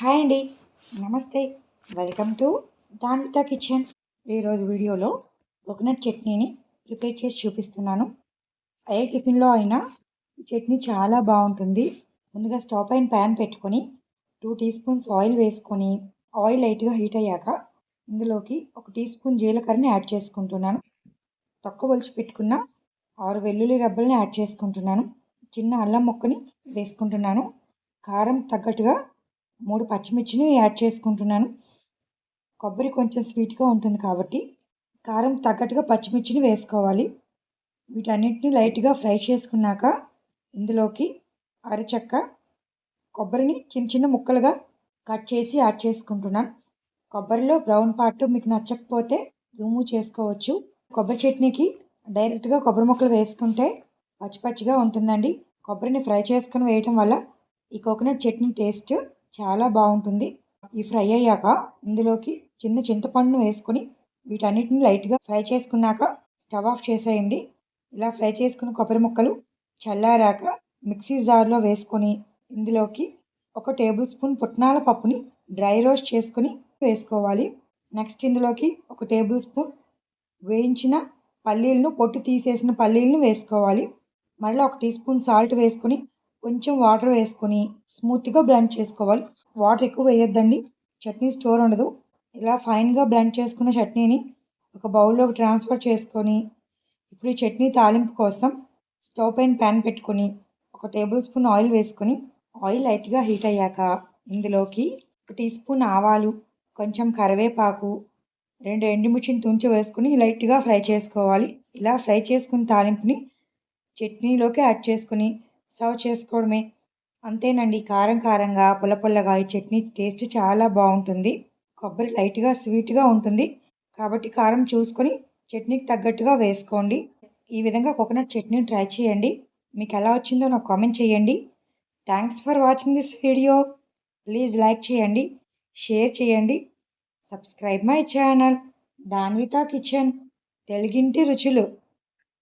Hi అండి. నమస్తే. Welcome to Danvitha kitchen. ఈరోజు వీడియోలో కోకోనట్ చట్నీని ప్రిపేర్ చేసి చూపిస్తున్నాను. ఏ టిఫిన్లో అయినా చట్నీ చాలా బాగుంటుంది. ముందుగా స్టవ్ పైన ప్యాన్ పెట్టుకొని టూ టీ స్పూన్స్ ఆయిల్ వేసుకొని ఆయిల్ లైట్గా హీట్ అయ్యాక ఇందులోకి ఒక టీ స్పూన్ జీలకర్రని యాడ్ చేసుకుంటున్నాను. తక్కువ ఒలిచి పెట్టుకున్న ఆరు వెల్లుల్లి రబ్బల్ని యాడ్ చేసుకుంటున్నాను. చిన్న అల్లం ముక్కని వేసుకుంటున్నాను. కారం తగ్గట్టుగా మూడు పచ్చిమిర్చిని యాడ్ చేసుకుంటున్నాను. కొబ్బరి కొంచెం స్వీట్గా ఉంటుంది కాబట్టి కారం తగ్గట్టుగా పచ్చిమిర్చిని వేసుకోవాలి. వీటన్నిటిని లైట్గా ఫ్రై చేసుకున్నాక ఇందులోకి అరచక్క కొబ్బరిని చిన్న చిన్న ముక్కలుగా కట్ చేసి యాడ్ చేసుకుంటున్నాను. కొబ్బరిలో బ్రౌన్ పార్ట్ మీకు నచ్చకపోతే రిమూవ్ చేసుకోవచ్చు. కొబ్బరి చట్నీకి డైరెక్ట్గా కొబ్బరి ముక్కలు వేసుకుంటే పచ్చి పచ్చిగా ఉంటుందండి. కొబ్బరిని ఫ్రై చేసుకొని వేయటం వల్ల ఈ కోకోనట్ చట్నీ టేస్ట్ చాలా బాగుంటుంది. ఈ ఫ్రై అయ్యాక ఇందులోకి చిన్న చింతపండును వేసుకొని వీటన్నిటిని లైట్గా ఫ్రై చేసుకున్నాక స్టవ్ ఆఫ్ చేసేయండి. ఇలా ఫ్రై చేసుకున్న కొబ్బరి ముక్కలు చల్లారాక మిక్సీ జార్లో వేసుకొని ఇందులోకి ఒక టేబుల్ స్పూన్ పుట్నాల పప్పుని డ్రై రోస్ట్ చేసుకొని వేసుకోవాలి. నెక్స్ట్ ఇందులోకి ఒక టేబుల్ స్పూన్ వేయించిన పల్లీలను పొట్టు తీసేసిన పల్లీలను వేసుకోవాలి. మళ్ళీ ఒక టీ స్పూన్ సాల్ట్ వేసుకొని కొంచెం వాటర్ వేసుకొని స్మూత్గా బ్లెండ్ చేసుకోవాలి. వాటర్ ఎక్కువ వేయొద్దండి. చట్నీ స్టోర్ ఉండదు. ఇలా ఫైన్గా బ్లెండ్ చేసుకున్న చట్నీని ఒక బౌల్లోకి ట్రాన్స్ఫర్ చేసుకొని ఇప్పుడు ఈ చట్నీ తాలింపు కోసం స్టవ్ పైన ప్యాన్ పెట్టుకొని ఒక టేబుల్ స్పూన్ ఆయిల్ వేసుకొని ఆయిల్ లైట్గా హీట్ అయ్యాక ఇందులోకి ఒక టీ స్పూన్ ఆవాలు కొంచెం కరివేపాకు రెండు ఎండుమిర్చిని తుంచి వేసుకుని లైట్గా ఫ్రై చేసుకోవాలి. ఇలా ఫ్రై చేసుకున్న తాలింపుని చట్నీలోకి యాడ్ చేసుకుని సర్వ్ చేసుకోవడమే. అంతేనండి కారం కారంగా పుల్ల పుల్లగా ఈ చట్నీ టేస్ట్ చాలా బాగుంటుంది. కొబ్బరి లైట్గా స్వీట్గా ఉంటుంది. కాబట్టి కారం చూసుకొని చట్నీకి తగ్గట్టుగా వేసుకోండి. ఈ విధంగా కోకోనట్ చట్నీ ట్రై చేయండి. మీకు ఎలా వచ్చిందో నాకు కామెంట్ చేయండి. Thanks for watching this video please like చేయండి. షేర్ చేయండి. Subscribe my channel Danvitha kitchen తెలుగింటి రుచులు.